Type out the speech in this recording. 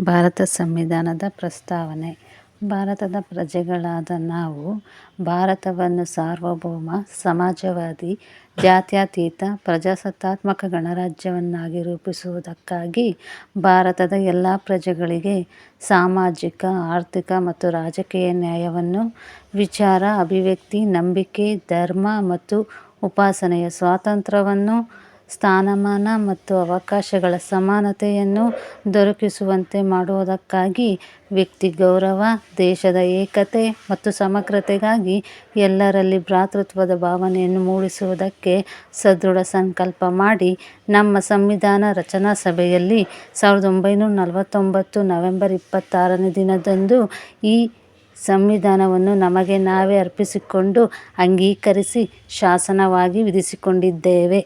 ಭಾರತ ಸಂವಿಧಾನದ ಪ್ರಸ್ತಾವನೆ. ಭಾರತದ ಪ್ರಜೆಗಳಾದ ನಾವು ಭಾರತವನ್ನು ಸಾರ್ವಭೌಮ, ಸಮಾಜವಾದಿ, ಜಾತ್ಯತೀತ, ಪ್ರಜಾಸತ್ತಾತ್ಮಕ ಗಣರಾಜ್ಯವನ್ನಾಗಿ ರೂಪಿಸುವುದಕ್ಕಾಗಿ ಭಾರತದ ಎಲ್ಲ ಪ್ರಜೆಗಳಿಗೆ ಸಾಮಾಜಿಕ, ಆರ್ಥಿಕ ಮತ್ತು ರಾಜಕೀಯ ನ್ಯಾಯವನ್ನು ವಿಚಾರ, ಅಭಿವ್ಯಕ್ತಿ, ನಂಬಿಕೆ, ಧರ್ಮ ಮತ್ತು ಉಪಾಸನೆಯ ಸ್ವಾತಂತ್ರ್ಯವನ್ನು ಸ್ಥಾನಮಾನ ಮತ್ತು ಅವಕಾಶಗಳ ಸಮಾನತೆಯನ್ನು ದೊರಕಿಸುವಂತೆ ಮಾಡುವುದಕ್ಕಾಗಿ ವ್ಯಕ್ತಿ ಗೌರವ, ದೇಶದ ಏಕತೆ ಮತ್ತು ಸಮಗ್ರತೆಗಾಗಿ ಎಲ್ಲರಲ್ಲಿ ಭ್ರಾತೃತ್ವದ ಭಾವನೆಯನ್ನು ಮೂಡಿಸುವುದಕ್ಕೆ ಸದೃಢ ಸಂಕಲ್ಪ ಮಾಡಿ ನಮ್ಮ ಸಂವಿಧಾನ ರಚನಾ ಸಭೆಯಲ್ಲಿ ಸಾವಿರದ ಒಂಬೈನೂರ ನಲವತ್ತೊಂಬತ್ತು ನವೆಂಬರ್ ಇಪ್ಪತ್ತಾರನೇ ದಿನದಂದು ಈ ಸಂವಿಧಾನವನ್ನು ನಮಗೆ ನಾವೇ ಅರ್ಪಿಸಿಕೊಂಡು ಅಂಗೀಕರಿಸಿ ಶಾಸನವಾಗಿ ವಿಧಿಸಿಕೊಂಡಿದ್ದೇವೆ.